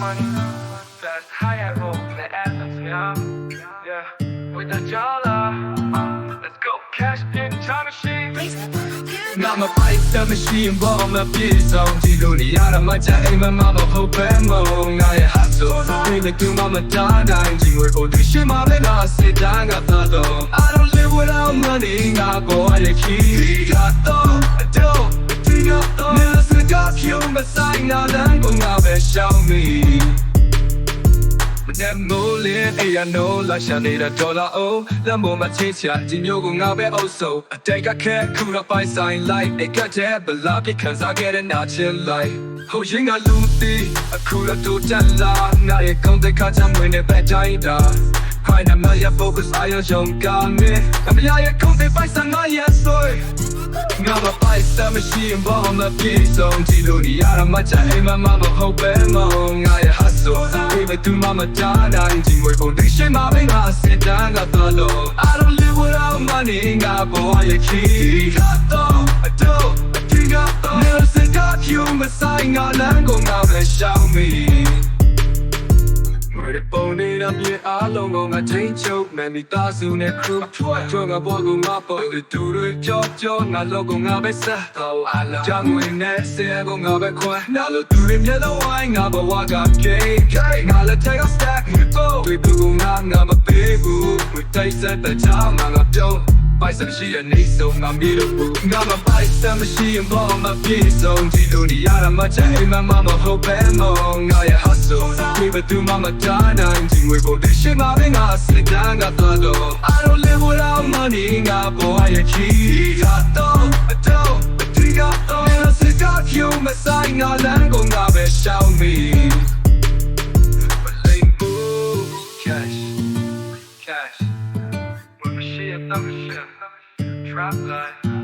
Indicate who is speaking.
Speaker 1: money. Fast high at home, the atmosphere. Yeah, with the dollar. Let's go, cash in time machine. ငါမပိုက်တဲ့မရှိရင်ဘောမပြေဆောင်ကြည့်လို့နေရတာမှချအိမ်မမမဟုတ်ပဲမဟုတ်ငါရဲ့ hustle ဒီလိုကမမတားတိုင်းကြည့်ဝဲဖို့ဒီရှိမှလည်းငါစစ်တမ်းငါသားတော့ I don't live without money ငါကိုရခီးတော့အတော့ဒီတော့နေစကား ဖြုံးမဆိုင်နာလမ်းကိုငါပဲရှောင်းမိမနဲ့မိုးလင်းအေးရနိုးလာရှာနေတဲ့ဒေါ်လာအိုးလက်မမချင်းချာဒီမျိုးကိုငါပဲအုပ်စုံအတိတ်ကခဲခုတော့ပိုင်ဆိုင်လိုက်အေကတဲ့ဘလာပြခံစားခဲ့တဲ့နာချင်လိုက်ဟိုရင်ကလူတီအခုတော့တူတန်လာငါရဲ့ကောင်းတဲ့ခါချမ်းဝင်တဲ့ဘက်တိုင်းတာခိုင်နမရ focus အယောင်ကမေအမရရဲ့ကော င်းတဲ့ပိုင်ဆိုင်ငါရဲ့ဆိုငါမပိုက်စမရှိရင်ဘောမပြေဆုံးကြည့်လို့ရရမှချအိမ်မမမဟုတ်ပဲမဟုတ်ငါရဲ့ hustle baby tu mama dana inji mo foundation ma be nga sit down ga to lo i don't live without money nga boy ye ki ka to do ti ga to ne se ka you ma sai nga lan go nga be show ပုံနေတာပြေအားလုံးကိုငါချင်းချုပ်မန်ဒီတာစုနဲ့ crew ထွန်းကဘောကငါပေါ်တဲ့သူတွေကြောကြောငါလောကငါပဲဆက်တော့အလားကြောင့်ဝင်နေစေကငါပဲခွန်းနာလို့သူတွေမျက်လုံးဝိုင်းငါဘဝက gay ငါလည်း take a stack ကိုဝေဘူးငါငါမပေးဘူးဝေတိုက်စတဲ့ချာငါငါပြုံးပိုက်စမရှိတဲ့နေဆုံးငါမီးလို့ဘူးငါမပိုက်စမရှိရင်ဘောမပြေဆုံးဒီလိုနေရတာမှချအိမ်မမမဟုတ်ပဲမောငါရဲ့ hustle ဒီဘသူမှမတားနိုင်ဒီငွေပေါ်တဲ့ရှိမှာပဲငါစစ်တမ်းကတော့ I don't live without money ငါပေါ်ရဲ့ချီကတော့အတော့အတီကတော့ စစ်ကကျုံမဆိုင်ငါလမ်းကုန်ငါပဲရှောင်းမီ Blame boo cash cash When my shit, I'm a shit Trap line